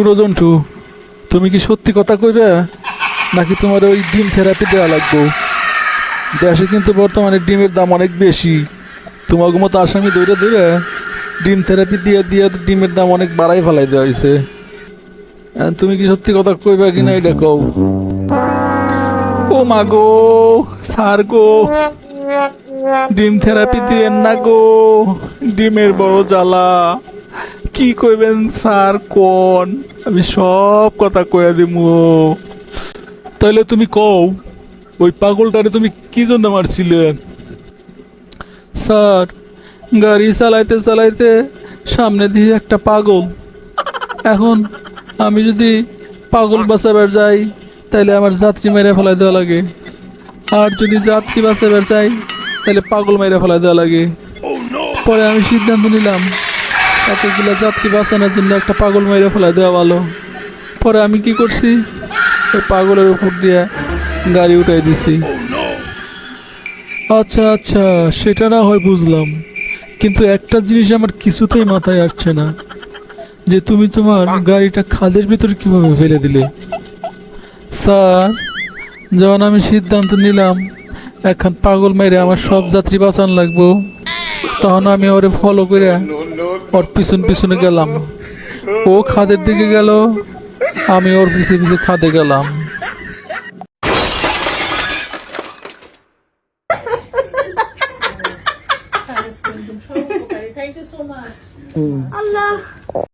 শুনো জন্টু তুমি কি সত্যি কথা কইবে? নাকি তোমার ওই ডিম থেরাপি দেওয়া লাগবে? দেশে কিন্তু বর্তমানে ডিমের দাম অনেক বেশি। তোমাকে মতো আসামি দৌড়ে দৌড়ে ডিম থেরাপি দিয়ে দিয়ে ডিমের দাম অনেক বাড়াই ফেলাই দেওয়া হয়েছে তুমি কি সত্যি কথা কইবে কিনা এটা কও? ও মা গো, স্যার গো, ডিম থেরাপি দিয়েন না গো, ডিমের বড় জ্বালা। কি কইবেন স্যার, কোন? আমি সব কথা কইয়া দিমু। তাহলে তুমি কও, ওই পাগলটারে তুমি কি জন্য মারছিলে? স্যার, গাড়ি চালাইতে চালাইতে সামনে দিয়ে একটা পাগল। এখন আমি যদি পাগল বাঁচাবার যাই তাহলে আমার যাত্রী মেরে ফেলাই দেওয়া লাগে। আর যদি যাত্রী বাঁচাবার চাই তাহলে পাগল মেরে ফেলাই দেওয়া লাগে। পরে আমি সিদ্ধান্ত নিলাম। এতগুলো যাত্রী বাঁচানোর জন্য একটা পাগল মেরে ফেলাই দেওয়া ভালো। পরে আমি কি করছি? ওই পাগলের উপর দিয়ে গাড়ি উঠাই দিছি। আচ্ছা আচ্ছা সেটা না হয় বুঝলাম। কিন্তু একটা জিনিস আমার কিছুতেই মাথায় আসছে না, যে তুমি তোমার গাড়িটা খাদের ভিতরে কীভাবে ফেলে দিলে? স্যার, যখন আমি সিদ্ধান্ত নিলাম, এখন পাগল মেরে আমার সব যাত্রী বাঁচান লাগবো। তখন আমি ওরে ফলো করে ওর পিছন পিছনে গেলাম। ও খাদের দিকে গেল আমি ওর পিছে পিছে খাদে গেলাম। Thank